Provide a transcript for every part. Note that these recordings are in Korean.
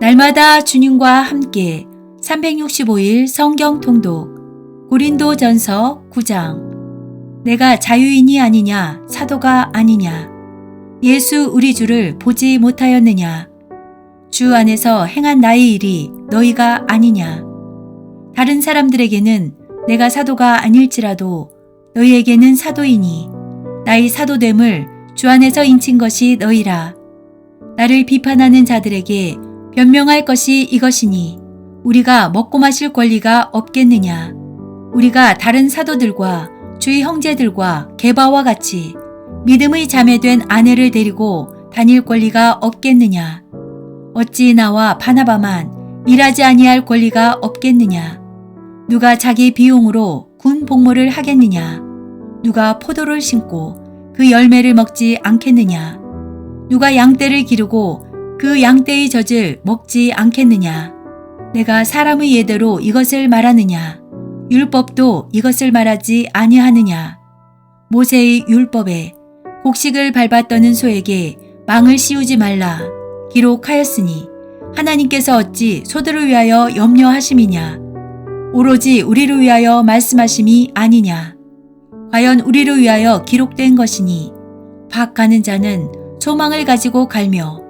날마다 주님과 함께 365일 성경 통독 고린도 전서 9장. 내가 자유인이 아니냐 사도가 아니냐 예수 우리 주를 보지 못하였느냐 주 안에서 행한 나의 일이 너희가 아니냐. 다른 사람들에게는 내가 사도가 아닐지라도 너희에게는 사도이니 나의 사도됨을 주 안에서 인친 것이 너희라. 나를 비판하는 자들에게 변명할 것이 이것이니 우리가 먹고 마실 권리가 없겠느냐. 우리가 다른 사도들과 주의 형제들과 개바와 같이 믿음의 자매된 아내를 데리고 다닐 권리가 없겠느냐. 어찌 나와 바나바만 일하지 아니할 권리가 없겠느냐. 누가 자기 비용으로 군 복무를 하겠느냐. 누가 포도를 심고 그 열매를 먹지 않겠느냐. 누가 양떼를 기르고 그 양떼의 젖을 먹지 않겠느냐? 내가 사람의 예대로 이것을 말하느냐? 율법도 이것을 말하지 아니하느냐? 모세의 율법에 곡식을 밟아 떠는 소에게 망을 씌우지 말라 기록하였으니 하나님께서 어찌 소들을 위하여 염려하심이냐? 오로지 우리를 위하여 말씀하심이 아니냐? 과연 우리를 위하여 기록된 것이니 박 가는 자는 소망을 가지고 갈며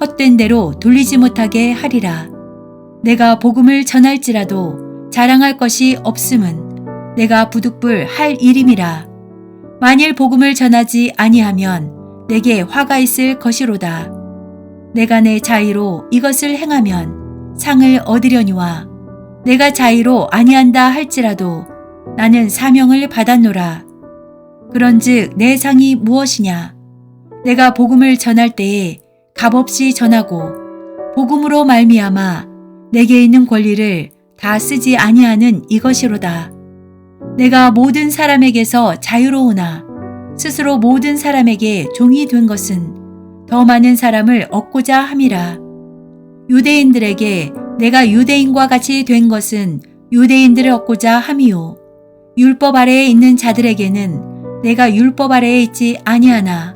헛된 대로 돌리지 못하게 하리라. 내가 복음을 전할지라도 자랑할 것이 없음은 내가 부득불 할 일임이라. 만일 복음을 전하지 아니하면 내게 화가 있을 것이로다. 내가 내 자의로 이것을 행하면 상을 얻으려니와 내가 자의로 아니한다 할지라도 나는 사명을 받았노라. 그런즉 내 상이 무엇이냐? 내가 복음을 전할 때에 값없이 전하고 복음으로 말미암아 내게 있는 권리를 다 쓰지 아니하는 이것이로다. 내가 모든 사람에게서 자유로우나 스스로 모든 사람에게 종이 된 것은 더 많은 사람을 얻고자 함이라. 유대인들에게 내가 유대인과 같이 된 것은 유대인들을 얻고자 함이요. 율법 아래에 있는 자들에게는 내가 율법 아래에 있지 아니하나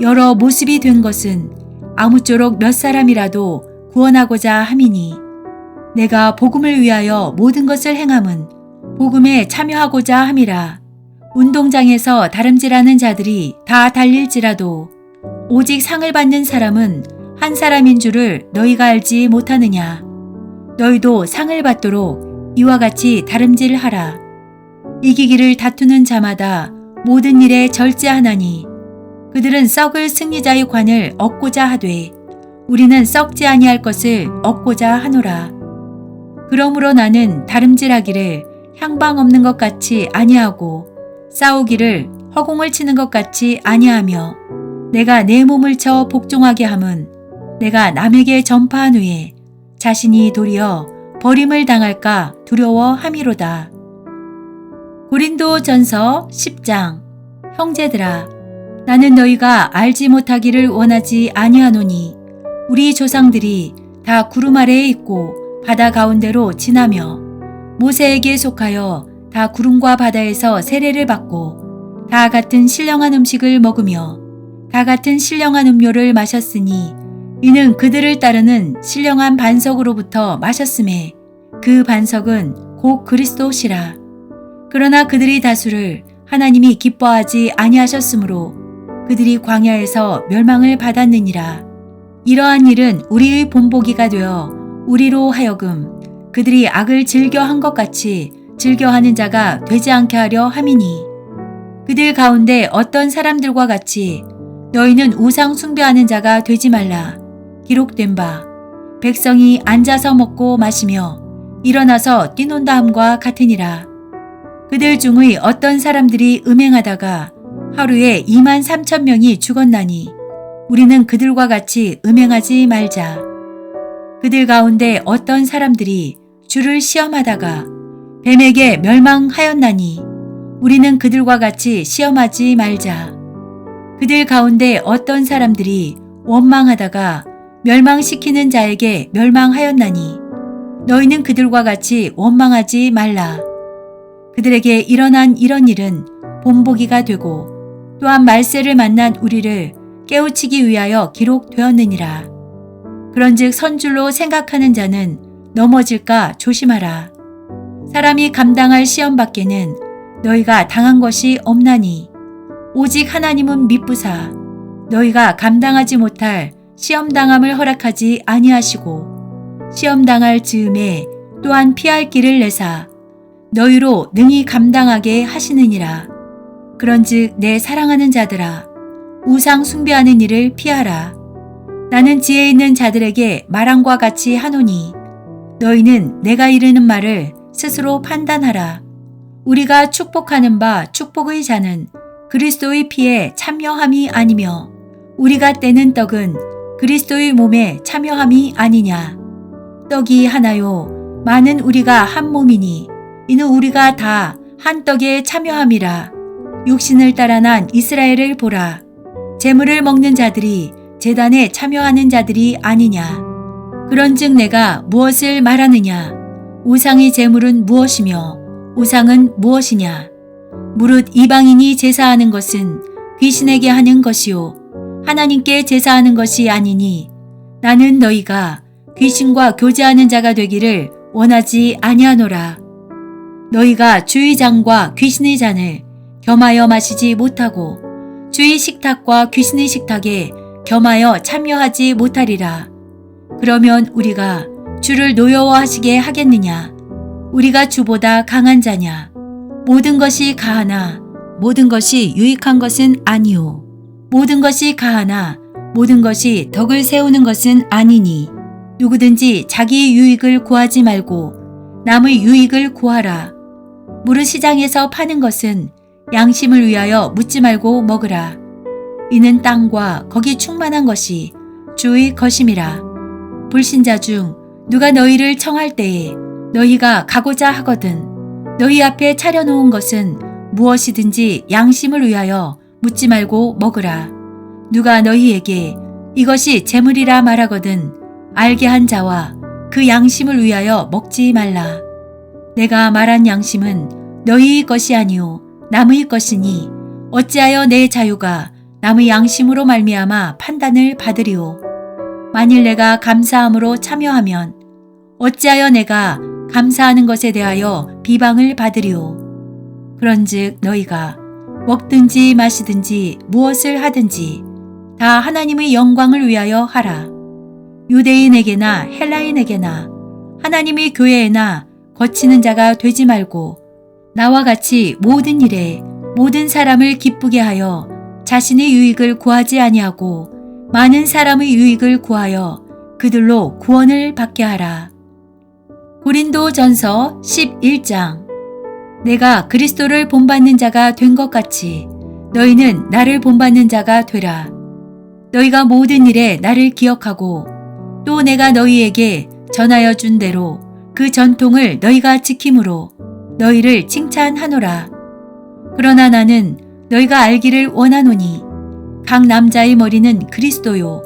여러 모습이 된 것은 아무쪼록 몇 사람이라도 구원하고자 함이니 내가 복음을 위하여 모든 것을 행함은 복음에 참여하고자 함이라. 운동장에서 다름질하는 자들이 다 달릴지라도 오직 상을 받는 사람은 한 사람인 줄을 너희가 알지 못하느냐. 너희도 상을 받도록 이와 같이 다름질하라. 이기기를 다투는 자마다 모든 일에 절제하나니 그들은 썩을 승리자의 관을 얻고자 하되 우리는 썩지 아니할 것을 얻고자 하노라. 그러므로 나는 다름질하기를 향방 없는 것 같이 아니하고 싸우기를 허공을 치는 것 같이 아니하며 내가 내 몸을 쳐 복종하게 함은 내가 남에게 전파한 후에 자신이 도리어 버림을 당할까 두려워함이로다. 고린도 전서 10장 형제들아 나는 너희가 알지 못하기를 원하지 아니하노니 우리 조상들이 다 구름 아래에 있고 바다 가운데로 지나며 모세에게 속하여 다 구름과 바다에서 세례를 받고 다 같은 신령한 음식을 먹으며 다 같은 신령한 음료를 마셨으니 이는 그들을 따르는 신령한 반석으로부터 마셨음에 그 반석은 곧 그리스도시라. 그러나 그들이 다수를 하나님이 기뻐하지 아니하셨으므로 그들이 광야에서 멸망을 받았느니라. 이러한 일은 우리의 본보기가 되어 우리로 하여금 그들이 악을 즐겨한 것 같이 즐겨하는 자가 되지 않게 하려 함이니 그들 가운데 어떤 사람들과 같이 너희는 우상 숭배하는 자가 되지 말라. 기록된 바 백성이 앉아서 먹고 마시며 일어나서 뛰논다 함과 같으니라. 그들 중의 어떤 사람들이 음행하다가 하루에 2만 3천 명이 죽었나니 우리는 그들과 같이 음행하지 말자. 그들 가운데 어떤 사람들이 주를 시험하다가 뱀에게 멸망하였나니 우리는 그들과 같이 시험하지 말자. 그들 가운데 어떤 사람들이 원망하다가 멸망시키는 자에게 멸망하였나니 너희는 그들과 같이 원망하지 말라. 그들에게 일어난 이런 일은 본보기가 되고 또한 말세를 만난 우리를 깨우치기 위하여 기록되었느니라. 그런즉 선줄로 생각하는 자는 넘어질까 조심하라. 사람이 감당할 시험 밖에는 너희가 당한 것이 없나니 오직 하나님은 미쁘사 너희가 감당하지 못할 시험 당함을 허락하지 아니하시고 시험 당할 즈음에 또한 피할 길을 내사 너희로 능히 감당하게 하시느니라. 그런즉 내 사랑하는 자들아 우상 숭배하는 일을 피하라. 나는 지혜 있는 자들에게 말함과 같이 하노니 너희는 내가 이르는 말을 스스로 판단하라. 우리가 축복하는 바 축복의 자는 그리스도의 피에 참여함이 아니며 우리가 떼는 떡은 그리스도의 몸에 참여함이 아니냐. 떡이 하나요. 많은 우리가 한 몸이니 이는 우리가 다 한 떡에 참여함이라. 육신을 따라 난 이스라엘을 보라. 재물을 먹는 자들이 재단에 참여하는 자들이 아니냐. 그런즉 내가 무엇을 말하느냐? 우상의 재물은 무엇이며 우상은 무엇이냐? 무릇 이방인이 제사하는 것은 귀신에게 하는 것이요 하나님께 제사하는 것이 아니니 나는 너희가 귀신과 교제하는 자가 되기를 원하지 아니하노라. 너희가 주의 장과 귀신의 잔을 겸하여 마시지 못하고 주의 식탁과 귀신의 식탁에 겸하여 참여하지 못하리라. 그러면 우리가 주를 노여워하시게 하겠느냐? 우리가 주보다 강한 자냐? 모든 것이 가하나 모든 것이 유익한 것은 아니오. 모든 것이 가하나 모든 것이 덕을 세우는 것은 아니니 누구든지 자기의 유익을 구하지 말고 남의 유익을 구하라. 무릇 시장에서 파는 것은 양심을 위하여 묻지 말고 먹으라. 이는 땅과 거기 충만한 것이 주의 것임이라. 불신자 중 누가 너희를 청할 때에 너희가 가고자 하거든 너희 앞에 차려놓은 것은 무엇이든지 양심을 위하여 묻지 말고 먹으라. 누가 너희에게 이것이 재물이라 말하거든 알게 한 자와 그 양심을 위하여 먹지 말라. 내가 말한 양심은 너희의 것이 아니오 남의 것이니 어찌하여 내 자유가 남의 양심으로 말미암아 판단을 받으리오. 만일 내가 감사함으로 참여하면 어찌하여 내가 감사하는 것에 대하여 비방을 받으리오. 그런즉 너희가 먹든지 마시든지 무엇을 하든지 다 하나님의 영광을 위하여 하라. 유대인에게나 헬라인에게나 하나님의 교회에나 거치는 자가 되지 말고 나와 같이 모든 일에 모든 사람을 기쁘게 하여 자신의 유익을 구하지 아니하고 많은 사람의 유익을 구하여 그들로 구원을 받게 하라. 고린도 전서 11장 내가 그리스도를 본받는 자가 된 것 같이 너희는 나를 본받는 자가 되라. 너희가 모든 일에 나를 기억하고 또 내가 너희에게 전하여 준 대로 그 전통을 너희가 지킴으로 너희를 칭찬하노라. 그러나 나는 너희가 알기를 원하노니 각 남자의 머리는 그리스도요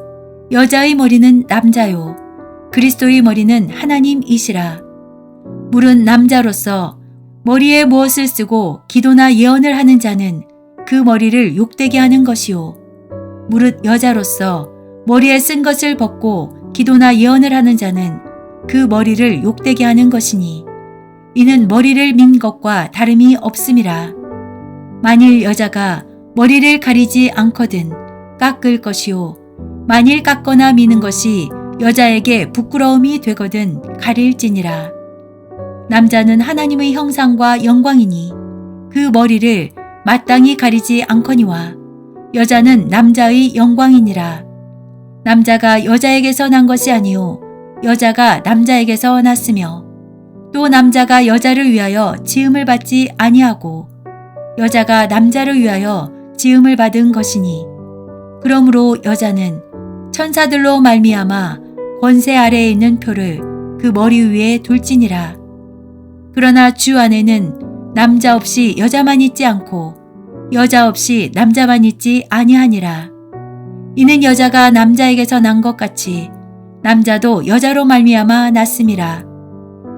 여자의 머리는 남자요 그리스도의 머리는 하나님이시라. 물은 남자로서 머리에 무엇을 쓰고 기도나 예언을 하는 자는 그 머리를 욕되게 하는 것이요. 무릇 여자로서 머리에 쓴 것을 벗고 기도나 예언을 하는 자는 그 머리를 욕되게 하는 것이니 이는 머리를 민 것과 다름이 없음이라. 만일 여자가 머리를 가리지 않거든 깎을 것이요. 만일 깎거나 미는 것이 여자에게 부끄러움이 되거든 가릴지니라. 남자는 하나님의 형상과 영광이니 그 머리를 마땅히 가리지 않거니와 여자는 남자의 영광이니라. 남자가 여자에게서 난 것이 아니요 여자가 남자에게서 났으며 또 남자가 여자를 위하여 지음을 받지 아니하고 여자가 남자를 위하여 지음을 받은 것이니 그러므로 여자는 천사들로 말미암아 권세 아래에 있는 표를 그 머리 위에 둘지니라. 그러나 주 안에는 남자 없이 여자만 있지 않고 여자 없이 남자만 있지 아니하니라. 이는 여자가 남자에게서 난 것 같이 남자도 여자로 말미암아 났음이라.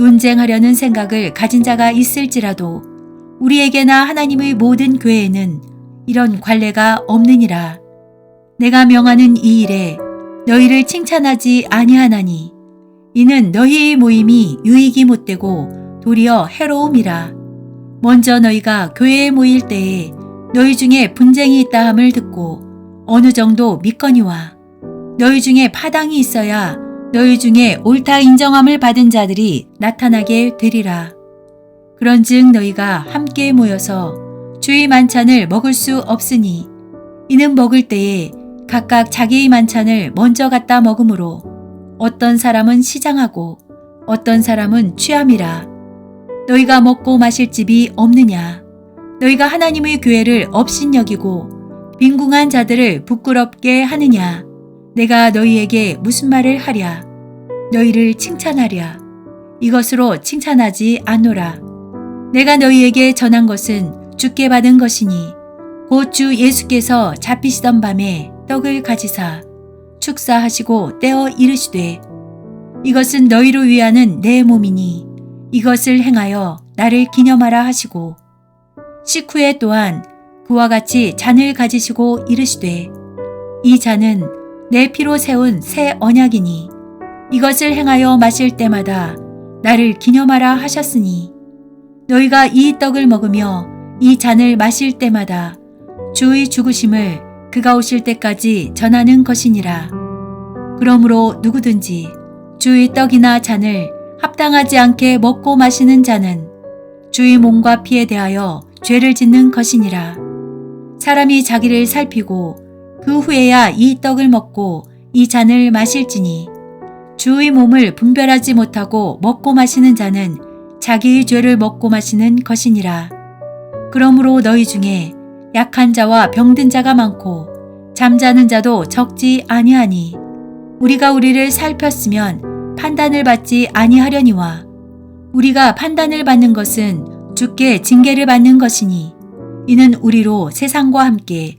논쟁하려는 생각을 가진 자가 있을지라도 우리에게나 하나님의 모든 교회에는 이런 관례가 없느니라. 내가 명하는 이 일에 너희를 칭찬하지 아니하나니 이는 너희의 모임이 유익이 못되고 도리어 해로움이라. 먼저 너희가 교회에 모일 때에 너희 중에 분쟁이 있다 함을 듣고 어느 정도 믿거니와 너희 중에 파당이 있어야 너희 중에 옳다 인정함을 받은 자들이 나타나게 되리라. 그런즉 너희가 함께 모여서 주의 만찬을 먹을 수 없으니 이는 먹을 때에 각각 자기의 만찬을 먼저 갖다 먹으므로 어떤 사람은 시장하고 어떤 사람은 취함이라. 너희가 먹고 마실 집이 없느냐? 너희가 하나님의 교회를 업신여기고 빈궁한 자들을 부끄럽게 하느냐? 내가 너희에게 무슨 말을 하랴? 너희를 칭찬하랴? 이것으로 칭찬하지 않노라. 내가 너희에게 전한 것은 주께 받은 것이니 곧 주 예수께서 잡히시던 밤에 떡을 가지사 축사하시고 떼어 이르시되 이것은 너희로 위하는 내 몸이니 이것을 행하여 나를 기념하라 하시고 식후에 또한 그와 같이 잔을 가지시고 이르시되 이 잔은 내 피로 세운 새 언약이니 이것을 행하여 마실 때마다 나를 기념하라 하셨으니 너희가 이 떡을 먹으며 이 잔을 마실 때마다 주의 죽으심을 그가 오실 때까지 전하는 것이니라. 그러므로 누구든지 주의 떡이나 잔을 합당하지 않게 먹고 마시는 자는 주의 몸과 피에 대하여 죄를 짓는 것이니라. 사람이 자기를 살피고 그 후에야 이 떡을 먹고 이 잔을 마실지니 주의 몸을 분별하지 못하고 먹고 마시는 자는 자기의 죄를 먹고 마시는 것이니라. 그러므로 너희 중에 약한 자와 병든 자가 많고 잠자는 자도 적지 아니하니 우리가 우리를 살폈으면 판단을 받지 아니하려니와 우리가 판단을 받는 것은 주께 징계를 받는 것이니 이는 우리로 세상과 함께